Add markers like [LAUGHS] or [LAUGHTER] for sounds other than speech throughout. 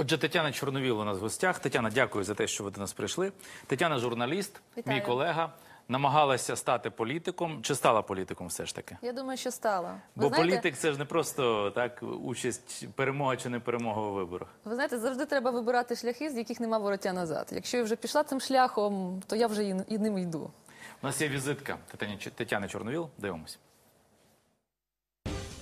Отже, Тетяна Чорновіл у нас в гостях. Тетяна, дякую за те, що ви до нас прийшли. Тетяна журналіст, Вітаю. мій колега, намагалася стати політиком. Чи стала політиком все ж таки? Я думаю, що стала. Ви Бо знаєте, політик це ж не просто так участь, перемога чи не перемога у виборах. ви знаєте, завжди треба вибирати шляхи, з яких нема вороття назад. Якщо я вже пішла цим шляхом, то я вже і, і ним йду. У нас є візитка Тетяні, Тетяни Чорновіл. Дивимось.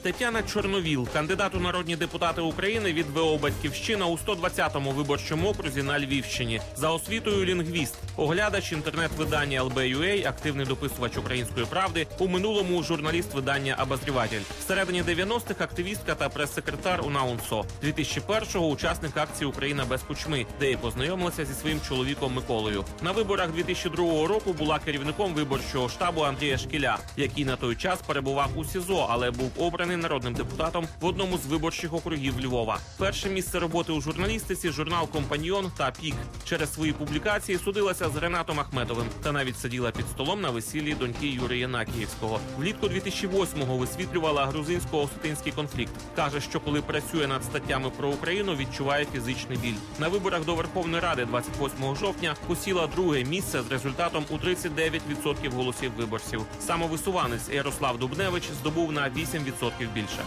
Тетяна Чорновіл, кандидат у народні депутати України від ВО Батьківщина у 120-му виборчому окрузі на Львівщині. За освітою лінгвіст, оглядач інтернет-видання LBUA, активний дописувач української правди. У минулому журналіст видання Обозріватель. Всередині 90-х активістка та прес-секретар у НАУНСО. 2001-го учасник акції Україна без кучми, де і познайомилася зі своїм чоловіком Миколою. На виборах 2002 року була керівником виборчого штабу Андрія Шкіля, який на той час перебував у СІЗО, але був обраний народним депутатом в одному з виборчих округів Львова. Перше місце роботи у журналістиці журнал Компаньйон та Пік. Через свої публікації судилася з Ренатом Ахметовим та навіть сиділа під столом на весіллі доньки Юрія Накіївського. Влітку 2008-го висвітлювала грузинсько-осетинський конфлікт. каже, що коли працює над статтями про Україну, відчуває фізичний біль. На виборах до Верховної Ради 28 жовтня посіла друге місце з результатом у 39% голосів виборців. Самовисуванець Ярослав Дубневич здобув на 8% більше.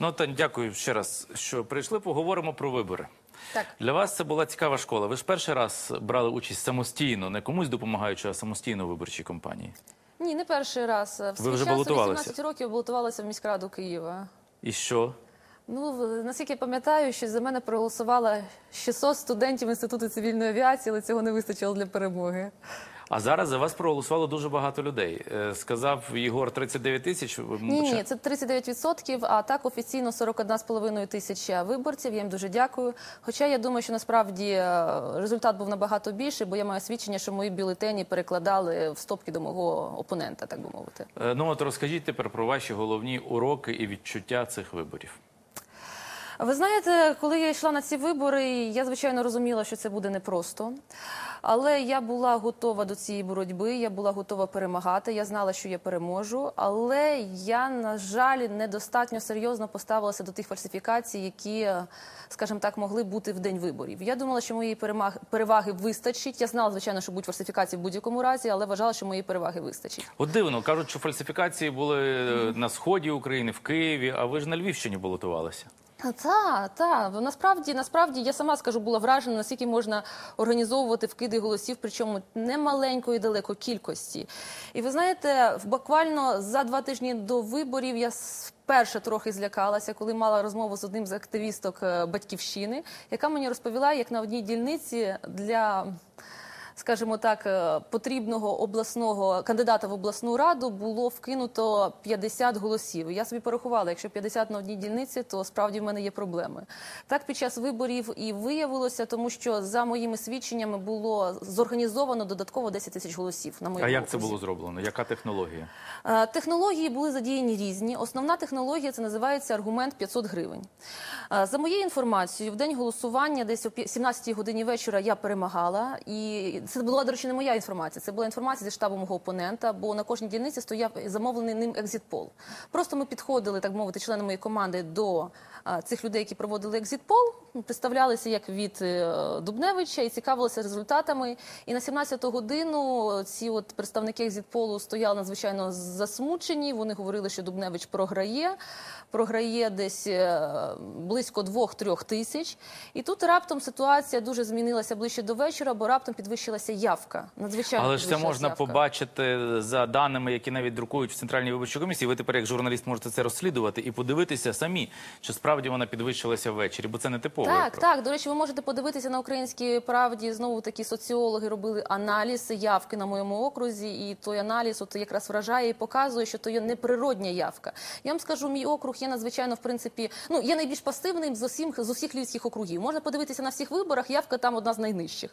Ну, Тань, дякую ще раз, що прийшли. Поговоримо про вибори. Так. Для вас це була цікава школа. Ви ж перший раз брали участь самостійно, не комусь допомагаючи, а самостійно у виборчій кампанії. Ні, не перший раз. В свій вже час, 18 років балотувалася в міськраду Києва. І що? Ну, наскільки я пам'ятаю, що за мене проголосувало 600 студентів Інституту цивільної авіації, але цього не вистачило для перемоги. А зараз за вас проголосувало дуже багато людей. Е, Сказав Єгор 39 тисяч. Ні, ні, це 39%, а так офіційно 41,5 тисяча виборців. Я їм дуже дякую. Хоча я думаю, що насправді е, результат був набагато більший, бо я маю свідчення, що мої бюлетені перекладали в стопки до мого опонента, так би мовити. Е, Ну от розкажіть тепер про ваші головні уроки і відчуття цих виборів. Ви знаєте, коли я йшла на ці вибори, я звичайно розуміла, що це буде непросто. Але я була готова до цієї боротьби, я була готова перемагати. Я знала, що я переможу. Але я, на жаль, недостатньо серйозно поставилася до тих фальсифікацій, які, скажімо так, могли бути в день виборів. Я думала, що моєї переваги вистачить. Я знала, звичайно, що будуть фальсифікації в будь-якому разі, але вважала, що моєї переваги вистачить. От дивно, кажуть, що фальсифікації були е, на сході України, в Києві, а ви ж на Львівщині балотувалися. Так, так. Насправді, насправді, я сама скажу, була вражена, наскільки можна організовувати вкиди голосів, причому не маленької далеко кількості. І ви знаєте, буквально за два тижні до виборів я вперше трохи злякалася, коли мала розмову з одним з активісток е, батьківщини, яка мені розповіла, як на одній дільниці для. Скажімо так, е, потрібного обласного кандидата в обласну раду було вкинуто 50 голосів. Я собі порахувала, якщо 50 на одній дільниці, то справді в мене є проблеми. Так під час виборів і виявилося, тому що за моїми свідченнями було зорганізовано додатково 10 тисяч голосів на моєму А як це було зроблено? Яка технологія? Е, Технології були задіяні різні. Основна технологія це називається аргумент 500 гривень. Е, За моєю інформацією, в день голосування, десь о пі- 17 годині вечора, я перемагала. І це була, до речі, не моя інформація. Це була інформація зі штабу мого опонента, бо на кожній дільниці стояв замовлений ним екзитпол. Просто ми підходили, так мовити, члени моєї команди до е, цих людей, які проводили екзитпол, представлялися як від е, Дубневича і цікавилися результатами. І на 17-ту годину ці от представники екзитполу стояли надзвичайно засмучені. Вони говорили, що Дубневич програє, програє десь е, близько 2-3 тисяч. І тут раптом ситуація дуже змінилася ближче до вечора, бо раптом підвищилася явка. Надзвичайно Але ж це можна явка. побачити за даними, які навіть друкують в центральній виборчій комісії. Ви тепер, як журналіст, можете це розслідувати і подивитися самі, чи справді вона підвищилася ввечері, бо це не типово. Так, так. До речі, ви можете подивитися на українській правді. Знову такі соціологи робили аналіз явки на моєму окрузі, і той аналіз от якраз вражає і показує, що то є неприродня явка. Я вам скажу, мій округ є надзвичайно, в принципі, ну є найбільш пасивним з усіх з усіх львівських округів. Можна подивитися на всіх виборах. Явка там одна з найнижчих.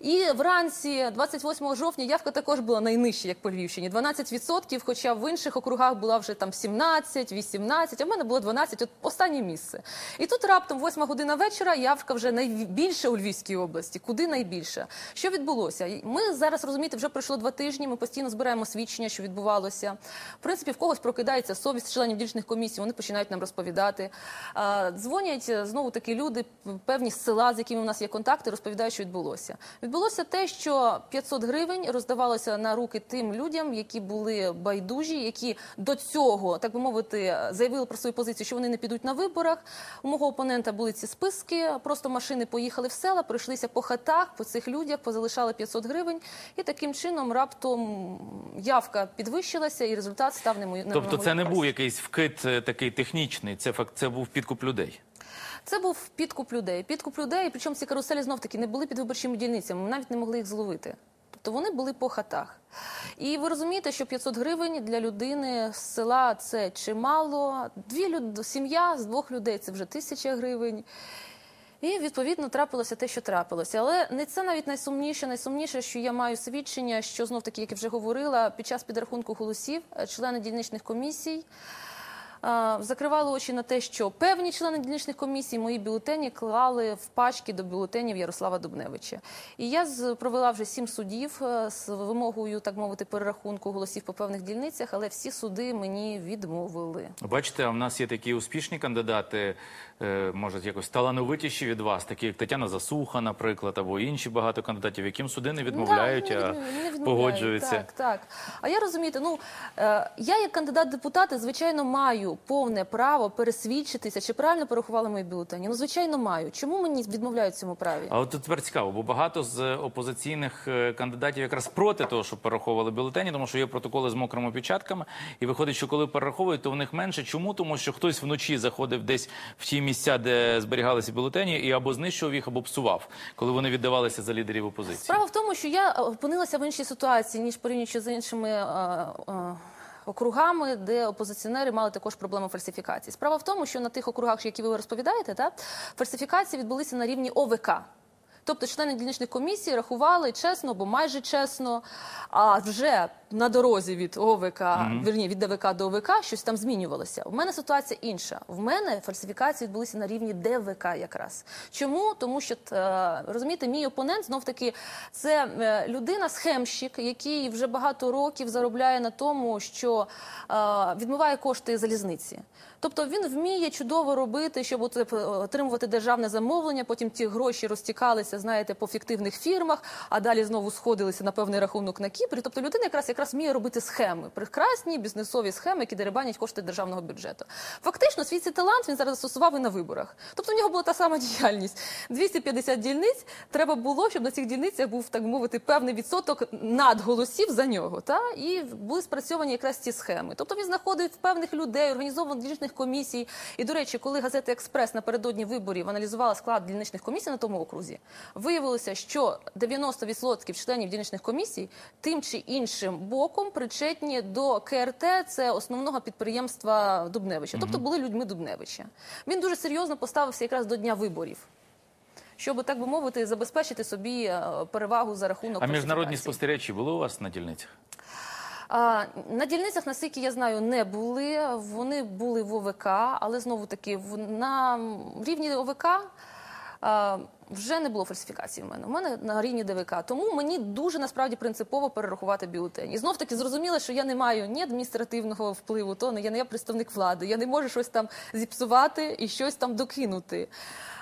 І вранці, 28 жовтня, явка також була найнижча, як по Львівщині. 12%, хоча в інших округах була вже там 17, 18, а в мене було 12, от останнє місце. І тут раптом 8 година вечора явка вже найбільша у Львівській області. Куди найбільша? Що відбулося? Ми зараз розумієте, вже пройшло два тижні. Ми постійно збираємо свідчення, що відбувалося. В принципі, в когось прокидається совість членів дільничних комісій. Вони починають нам розповідати. Дзвонять знову таки люди, певні села, з якими у нас є контакти, розповідають, що відбулося. Відбулося те, що 500 гривень роздавалося на руки тим людям, які були байдужі, які до цього, так би мовити, заявили про свою позицію, що вони не підуть на виборах. У мого опонента були ці списки. Просто машини поїхали в села, пройшлися по хатах, по цих людях, позалишали 500 гривень, і таким чином раптом явка підвищилася, і результат став не мою Тобто це не був якийсь вкид е, такий технічний, це факт, це був підкуп людей. Це був підкуп людей. Підкуп людей, причому ці каруселі знов таки не були під виборчими дільницями. Ми навіть не могли їх зловити. Тобто вони були по хатах. І ви розумієте, що 500 гривень для людини з села це чимало. Дві люд... сім'я з двох людей це вже тисяча гривень. І відповідно трапилося те, що трапилося. Але не це навіть найсумніше. Найсумніше, що я маю свідчення, що знов таки, як я вже говорила, під час підрахунку голосів е, члени дільничних комісій. Закривали очі на те, що певні члени дільничних комісій мої бюлетені клали в пачки до бюлетенів Ярослава Дубневича. І я провела вже сім судів е, з вимогою, так мовити, перерахунку голосів по певних дільницях, але всі суди мені відмовили. Бачите, а в нас є такі успішні кандидати, може, якось талановитіші від вас, такі як Тетяна Засуха, наприклад, або інші багато кандидатів, яким суди не відмовляють, Да, не а не відмовляють. погоджуються. Так, так. А я розумієте, ну е, я як кандидат в депутати, звичайно, маю повне право пересвідчитися, чи правильно порахували мої бюлетені. Ну, звичайно, маю. Чому мені відмовляють в цьому праві? А от тепер цікаво, бо багато з опозиційних е, кандидатів якраз проти того, щоб перераховували бюлетені, тому що є протоколи з мокрими печатками, і виходить, що коли перераховують, то в них менше. Чому? Тому що хтось вночі заходив десь в ті місця, де зберігалися бюлетені, і або знищував їх, або псував, коли вони віддавалися за лідерів опозиції. Справа в тому, що я е, опинилася в іншій ситуації, ніж порівнюючи з іншими. е, е, Округами, де опозиціонери мали також проблеми фальсифікації. Справа в тому, що на тих округах, які ви розповідаєте, та фальсифікації відбулися на рівні ОВК. Тобто члени дільничних комісій рахували чесно або майже чесно, а вже на дорозі від ОВК, вірні, від ДВК до ОВК щось там змінювалося. У мене ситуація інша. В мене фальсифікації відбулися на рівні ДВК якраз. Чому? Тому що е, розумієте, мій опонент знов таки це е, людина схемщик, який вже багато років заробляє на тому, що е, відмиває кошти залізниці. Тобто він вміє чудово робити, щоб отримувати державне замовлення. Потім ті гроші розтікалися, знаєте, по фіктивних фірмах, а далі знову сходилися на певний рахунок на Кіпрі. Тобто людина якраз якраз вміє робити схеми, прекрасні бізнесові схеми, які деребанять кошти державного бюджету. Фактично, свій цей талант він зараз застосував і на виборах. Тобто в нього була та сама [LAUGHS] діяльність. 250 дільниць треба було, щоб на цих дільницях був так мовити певний відсоток надголосів за нього. Та і були спрацьовані якраз ці схеми. Тобто він знаходив певних людей, організовував дільничних комісій. І до речі, коли газета Експрес напередодні виборів аналізувала склад дільничних комісій на тому окрузі, виявилося, що 90% членів дільничних комісій тим чи іншим боком причетні до КРТ, це основного підприємства Дубневича, тобто були людьми Дубневича. Він дуже серйозно поставився якраз до дня виборів. Щоб так би мовити, забезпечити собі е, перевагу за рахунок А міжнародні спостерігачі були у вас на дільницях? А, на дільницях, наскільки я знаю, не були. Вони були в ОВК, але знову таки на рівні ОВК а, вже не було фальсифікації в мене. У мене на рівні ДВК. Тому мені дуже насправді принципово перерахувати бюлетені. Знов таки зрозуміло, що я не маю ні адміністративного впливу, то не я не є представник влади. Я не можу щось там зіпсувати і щось там докинути.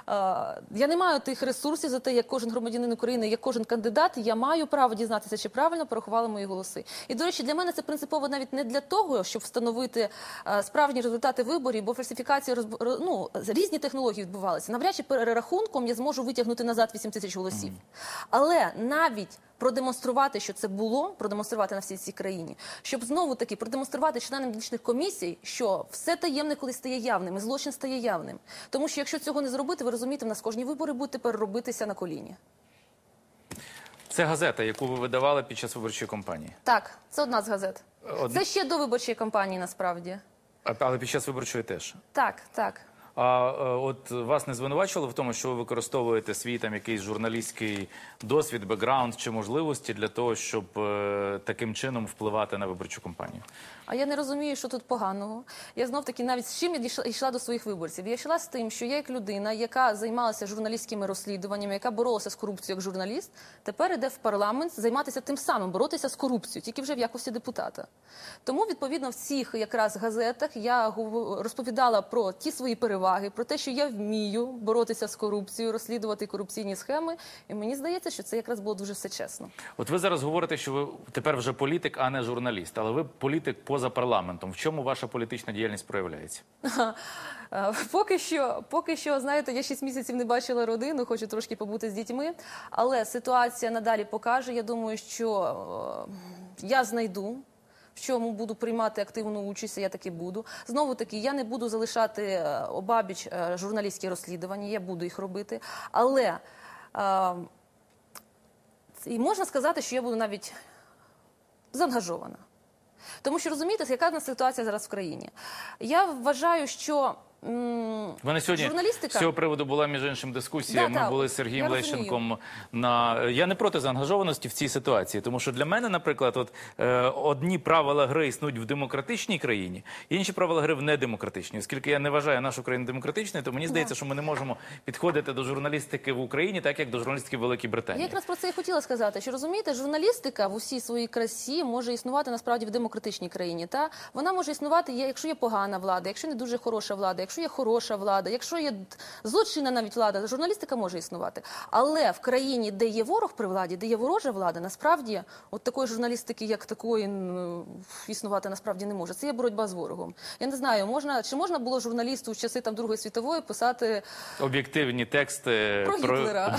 Я не маю тих ресурсів за те, як кожен громадянин України, як кожен кандидат. Я маю право дізнатися, чи правильно порахували мої голоси. І до речі, для мене це принципово навіть не для того, щоб встановити е, справжні результати виборів, бо фальсифікації розб... ну, різні технології відбувалися. Навряд чи перерахунком я зможу витягнути назад 8 тисяч голосів. Але навіть продемонструвати, що це було, продемонструвати на всій цій країні, щоб знову таки продемонструвати членам дільничних комісій, що все таємне, коли стає явним, і злочин стає явним. Тому що якщо цього не зробити, ви розумієте, в нас кожні вибори будуть тепер робитися на коліні. Це газета, яку ви видавали під час виборчої кампанії. Так, це одна з газет. Од- Це ще до виборчої кампанії, насправді. А- Але під час виборчої теж. Так, так. А е, от вас не звинувачували в тому, що ви використовуєте свій там якийсь журналістський досвід, бекграунд чи можливості для того, щоб е, таким чином впливати на виборчу кампанію? А я не розумію, що тут поганого. Я знов таки навіть з чим я йшла до своїх виборців. Я йшла з тим, що я як людина, яка займалася журналістськими розслідуваннями, яка боролася з корупцією як журналіст, тепер іде в парламент займатися тим самим, боротися з корупцією, тільки вже в якості депутата. Тому, відповідно, в цих якраз газетах я розповідала про ті свої переваги, про те, що я вмію боротися з корупцією, розслідувати корупційні схеми. І мені здається, що це якраз було дуже все чесно. От ви зараз говорите, що ви тепер вже політик, а не журналіст, але ви політик поза парламентом. В чому ваша політична діяльність проявляється? [LAUGHS] Поки що, поки що, знаєте, я 6 місяців не бачила родину, хочу трошки побути з дітьми. Але ситуація надалі покаже. Я думаю, що е, я знайду. В чому буду приймати активну участь, я таки буду. Знову таки, я не буду залишати е, обабіч е, журналістські розслідування, я буду їх робити. Але е, і можна сказати, що я буду навіть заангажована. Тому що розумієте, яка в нас ситуація зараз в країні. Я вважаю, що мене сьогодні журналістика з цього приводу була між іншим дискусія. Да, Ми так, були з Сергієм я розумію. Лещенком на я не проти заангажованості в цій ситуації, тому що для мене, наприклад, от е, одні правила гри існують в демократичній країні, інші правила гри в недемократичній. Оскільки я не вважаю нашу країну демократичною, то мені здається, що ми не можемо підходити до журналістики в Україні, так як до журналістики в Великій Я Британії. якраз про це і хотіла сказати, що розумієте, журналістика в усій своїй красі може існувати насправді в демократичній країні. Та вона може існувати, якщо є погана влада, якщо не дуже хороша влада, якщо є хороша влада, якщо є злочинна навіть влада, журналістика може існувати. Але в країні, де є ворог при владі, де є ворожа влада, насправді от такої журналістики, як такої, існувати насправді не може. Це є боротьба з ворогом. Я не знаю, можна чи можна було журналісту в часи там Другої світової писати Об'єктивні тексти про Гітлера.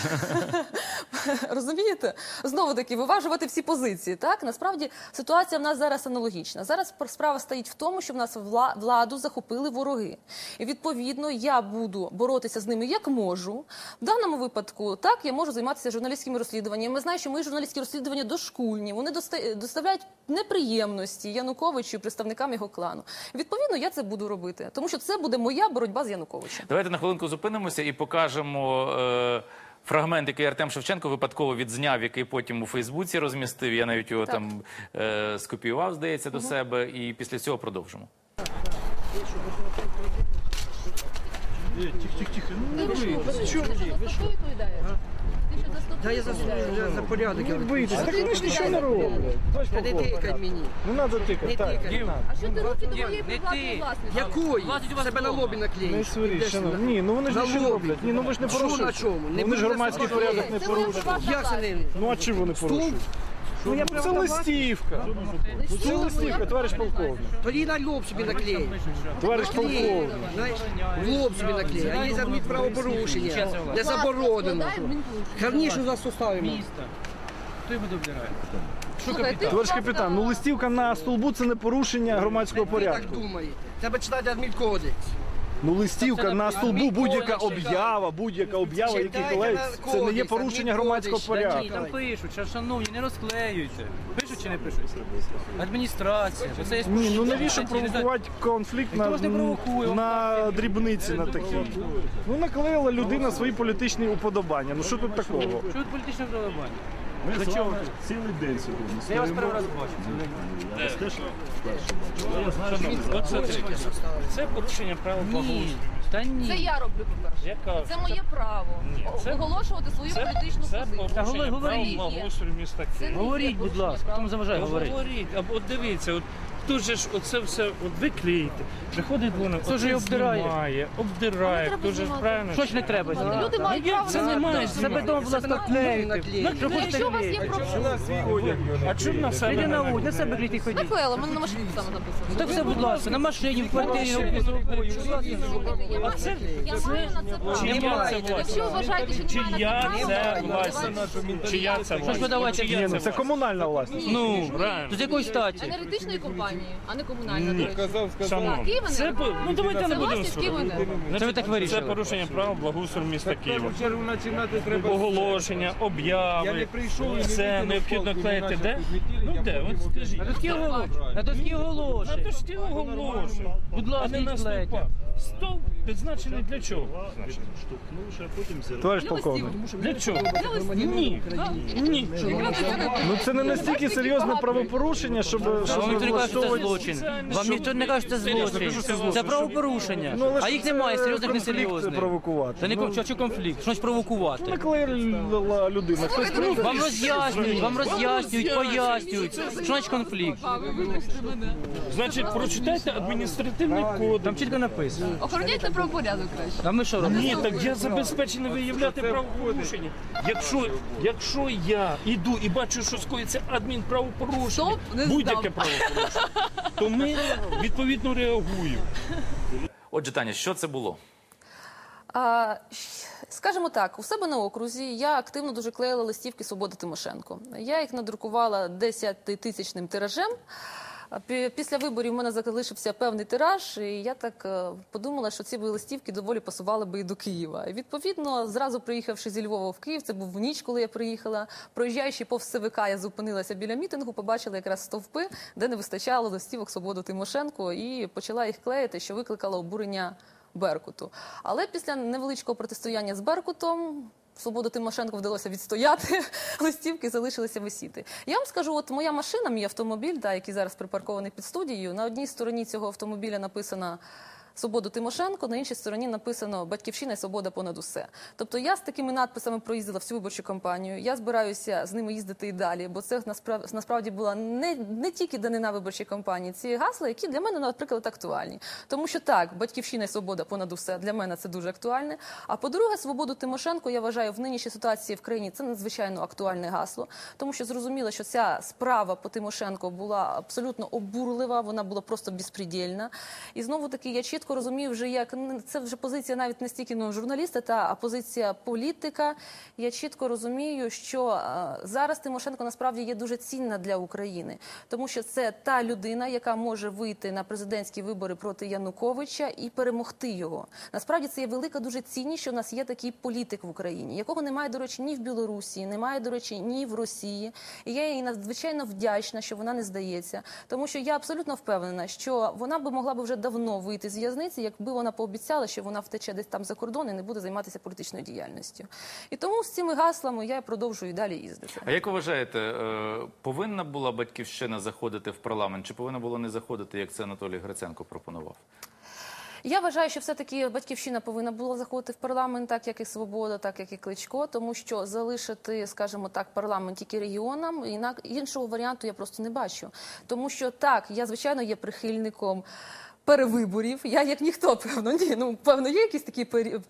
[LAUGHS] Розумієте? Знову таки, виважувати всі позиції. Так насправді ситуація в нас зараз аналогічна. Зараз справа стоїть в тому, що в нас вла- владу захопили вороги. І відповідно я буду боротися з ними як можу. В даному випадку так я можу займатися журналістськими розслідуваннями. Ми знаємо, що мої журналістські розслідування дошкульні. Вони доставляють неприємності Януковичу і представникам його клану. Відповідно, я це буду робити, тому що це буде моя боротьба з Януковичем. Давайте на хвилинку зупинимося і покажемо. Е... Фрагмент, який Артем Шевченко випадково відзняв, який потім у Фейсбуці розмістив. Я навіть його Так. там е, скопіював, здається, до себе, і після цього продовжимо. Да я за, за, за порядок. я Боїтесь, так вони ж нічого не. Товариш Та не тикай мені. Не треба тикати, Не так. тикай. не надо. А що ти руки до моєї приватної власності? Якої? Себе на лобі Не наклеїш. сваріть, Ідеш шановні. Ні, ну вони ж На нічого лобі. роблять. Ні, ну ви ж не Що порушуєте. на чому? Не Вони ж громадський порядок не порушують. Як це не? Ну а чого вони порушують? Ну я Це прямо листівка. Ну, Це листівка, товариш полковник. Тоді на лоб собі наклеїш. Товариш полковник. Знаєш, в лоб собі наклеїш. А є адмінправопорушення. Не заборонено. Звісно, за составимо. Слухай, ти Товариш капітан, ну листівка на столбу це не порушення громадського Ви так порядку. думаєте. Треба читати адмінкодекс. Ну листівка на столбу, будь-яка об'ява, будь-яка об'ява, які Читайте колеги, на це не є кодекс, порушення громадського адмінкодекс, порядку. Там пишуть, що шановні, не розклеюйте. Пишуть чи не пишуть? Адміністрація. це є Ні, ну навіщо провокувати конфлікт на, Ніхто ж не провокує, вам на дрібниці на такі? Ну наклеїла людина свої політичні уподобання. Ну що тут такого? Що тут політичне вживання? Ми з вами цілий день сьогодні. Я вас перший раз бачу. Це порушення правил благоустрою. та ні. Це я роблю, по-перше. Яка Це моє право Ні, це- оголошувати свою це, політичну це позицію. Порушення говори- правил благоустрою міста Києва. Говоріть, будь ласка, хто вам заважає говорити. Говоріть, а от дивіться, от тут же ж оце все, от ви клеїте, приходить воно, Хто ж її обдирає? знімає, обдирає, треба хто ж знімати. правильно? Що ж не треба знімати? Люди мають Ну, право це на немає себе. Себе ласка, Себе клеїти. наклеїти. Що Якщо у вас є клеїти? проблеми, А чому на себе Іди не на вулицю, на себе клейте ходіть. Михайло, мене на машині саме написано. Так все, будь ласка, на машині, в квартирі, я маю- це- Я маю на це право. Чия Немає. це? Якщо ви вважаєте, що немає на Чия це це право, власність? Чия це Що ж ви власність? давайте? Ні, ну це комунальна власність. Ну, Правильно. з якої статі? енергетичної компанії, а не комунальної. сказав. Шановні, Київ це, по- ну давайте не будемо власність спорити. Київенерго. Це ви так Це порушення правил благоустрою міста Києва. Оголошення, обяви. Я не Це необхідно клеїти де? Ну де? От скажіть. На доскі оголошення. На оголошення. дошці оголошень. Будь А ласка, не на їх клейте. Стовп призначений для чого? Штовхнувши, а потім зірвав. Товариш полковник. Для чого? Ні. Ні. Ну це не настільки серйозне правопорушення, щоб, Вам ніхто не каже, що це злочин. Вам ніхто не каже, що це злочин. Це правопорушення. Ну, але А їх це немає серйозних конфлікт несерйозних. провокувати. Та не Ну, кон- що- що конфлікт? Що ж провокувати? Наклеїла людина. Хтось. Вам роз'яснюють, вам роз'яснюють, пояснюють. Що значить конфлікт? Значить, прочитайте адміністративний кодекс. Там чітко написано. Охороняйте правопорядок краще. А ми що робимо? Ні, так я забезпечений виявляти правопорушення. Якщо, якщо я іду і бачу, що скоїться адмінправопорушення, Стоп, не будь-яке здам. правопорушення, то ми відповідно реагуємо. Отже, Таня, що це було? А, щ- скажімо так, у себе на окрузі я активно дуже клеїла листівки Свободи Тимошенко. Я їх надрукувала 10-тисячним тиражем. Після виборів у мене залишився певний тираж, і я так е, подумала, що ці листівки доволі пасували би і до Києва. І відповідно, зразу приїхавши зі Львова в Київ, це був в ніч, коли я приїхала. Проїжджаючи повз СВК, я зупинилася біля мітингу, побачила якраз стовпи, де не вистачало листівок Свободи Тимошенко, і почала їх клеїти, що викликало обурення Беркуту. Але після невеличкого протистояння з Беркутом. Свободу Тимошенко вдалося відстояти, [LAUGHS] листівки залишилися висіти. Я вам скажу, от моя машина, мій автомобіль, який зараз припаркований під студією, на одній стороні цього автомобіля написано Свободу Тимошенко, на іншій стороні написано Батьківщина і свобода понад усе. Тобто я з такими надписами проїздила всю виборчу кампанію. Я збираюся з ними їздити і далі, бо це насправді, була не, не тільки данина виборчої кампанії, ці гасла, які для мене, наприклад, актуальні. Тому що так, батьківщина і свобода понад усе для мене це дуже актуальне. А по-друге, свободу Тимошенко я вважаю в нинішній ситуації в країні це надзвичайно актуальне гасло, тому що зрозуміло, що ця справа по Тимошенко була абсолютно обурлива, вона була просто безпредельна. І знову таки я чітко розумію, вже як це вже позиція навіть не стільки ну, журналіста, та а позиція політика. Я чітко розумію, що е, зараз Тимошенко насправді є дуже цінна для України, тому що це та людина, яка може вийти на президентські вибори проти Януковича і перемогти його. Насправді це є велика дуже цінність, що в нас є такий політик в Україні, якого немає, до речі, ні в Білорусі, немає, до речі, ні в Росії. І я їй надзвичайно вдячна, що вона не здається, тому що я абсолютно впевнена, що вона би могла би вже давно вийти з в'язниці, якби вона пообіцяла, що вона втече десь там за кордон і не буде займатися політичною діяльністю. І тому з цими гаслами я продовжую далі їздити. А як ви вважаєте, е, повинна була батьківщина заходити в парламент, чи повинна була не заходити, як це Анатолій Гриценко пропонував? Я вважаю, що все-таки батьківщина повинна була заходити в парламент, так як і свобода, так як і кличко, тому що залишити, скажімо так, парламент тільки регіонам, інак іншого варіанту я просто не бачу. Тому що так, я звичайно є прихильником. Перевиборів, я як ніхто, певно, ні. Ну певно, є якийсь такий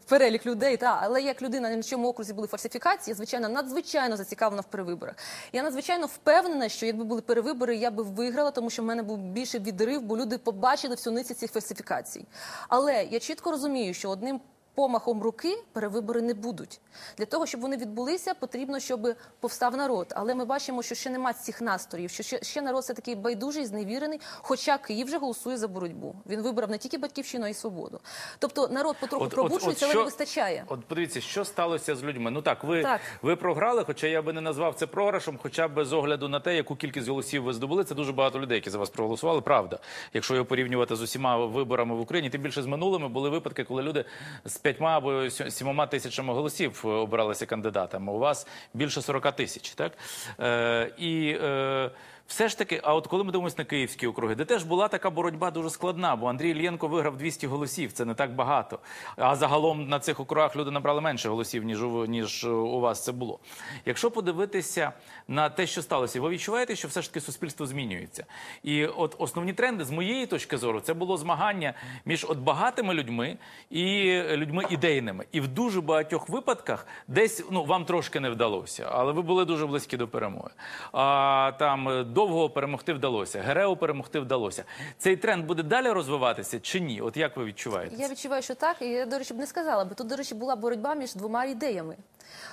перелік людей, та але як людина, на чому окрузі були фальсифікації, звичайно, надзвичайно зацікавлена в перевиборах. Я надзвичайно впевнена, що якби були перевибори, я би виграла, тому що в мене був більше відрив, бо люди побачили всю ниці цих фальсифікацій. Але я чітко розумію, що одним помахом руки перевибори не будуть. Для того, щоб вони відбулися, потрібно, щоб повстав народ. Але ми бачимо, що ще нема цих настроїв, що ще, ще народ все такий байдужий, зневірений, хоча Київ вже голосує за боротьбу. Він вибрав не тільки батьківщину, а й свободу. Тобто народ потроху пробуджується, але не вистачає. От подивіться, що сталося з людьми. Ну так, ви, Так. ви програли, хоча я би не назвав це програшем, хоча б з огляду на те, яку кількість голосів ви здобули. Це дуже багато людей, які за вас проголосували. Правда, якщо його порівнювати з усіма виборами в Україні, тим більше з минулими були випадки, коли люди з п'ятьма або сімома тисячами голосів обралися обиралися кандидатами. У вас більше 40 тисяч, так? Е, і е, все ж таки, а от коли ми дивимося на київські округи, де теж була така боротьба дуже складна, бо Андрій Ільєнко виграв 200 голосів, це не так багато. А загалом на цих округах люди набрали менше голосів, ніж у, ніж у вас це було. Якщо подивитися на те, що сталося, ви відчуваєте, що все ж таки суспільство змінюється. І от основні тренди, з моєї точки зору, це було змагання між от багатими людьми і людьми ідейними. І в дуже багатьох випадках десь ну вам трошки не вдалося, але ви були дуже близькі до перемоги. А там е, довго перемогти вдалося, Герео перемогти вдалося. Цей тренд буде далі розвиватися чи ні? От як ви відчуваєте? Я відчуваю, що так, і я, до речі, б не сказала, бо тут, до речі, була боротьба між двома ідеями.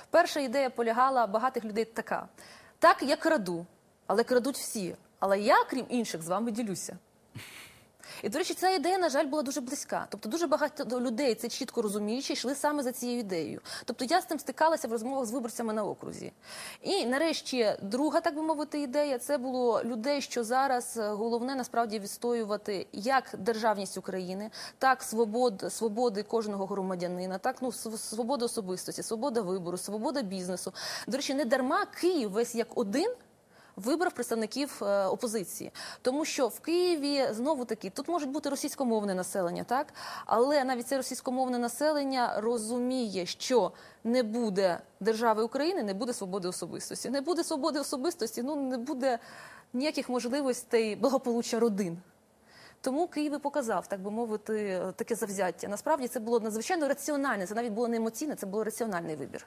Перша ідея полягала багатих людей така: так, я краду, але крадуть всі. Але я, крім інших, з вами ділюся. І, до речі, ця ідея, на жаль, була дуже близька. Тобто дуже багато людей, це чітко розуміючи, йшли саме за цією ідеєю. Тобто я з цим стикалася в розмовах з виборцями на окрузі. І нарешті друга, так би мовити, ідея це було людей, що зараз е, головне насправді відстоювати як державність України, так свобод, свободи кожного громадянина, так ну св- свобода особистості, свобода вибору, свобода бізнесу. До речі, не дарма Київ весь як один вибрав представників е, опозиції, тому що в Києві знову таки тут можуть бути російськомовне населення, так але навіть це російськомовне населення розуміє, що не буде держави України, не буде свободи особистості. Не буде свободи особистості, ну не буде ніяких можливостей благополуччя родин. Тому Київ і показав, так би мовити, таке завзяття. Насправді це було надзвичайно раціональне. Це навіть було не емоційне, це було раціональний вибір.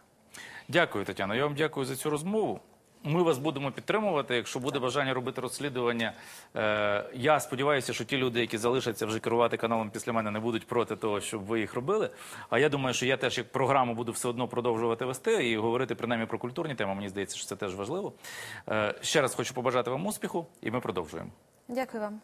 Дякую, Тетяно. Я вам дякую за цю розмову. Ми вас будемо підтримувати. Якщо буде бажання робити розслідування, е, я сподіваюся, що ті люди, які залишаться вже керувати каналом після мене, не будуть проти того, щоб ви їх робили. А я думаю, що я теж як програму буду все одно продовжувати вести і говорити принаймні про культурні теми. Мені здається, що це теж важливо. Е, ще раз хочу побажати вам успіху, і ми продовжуємо. Дякую вам.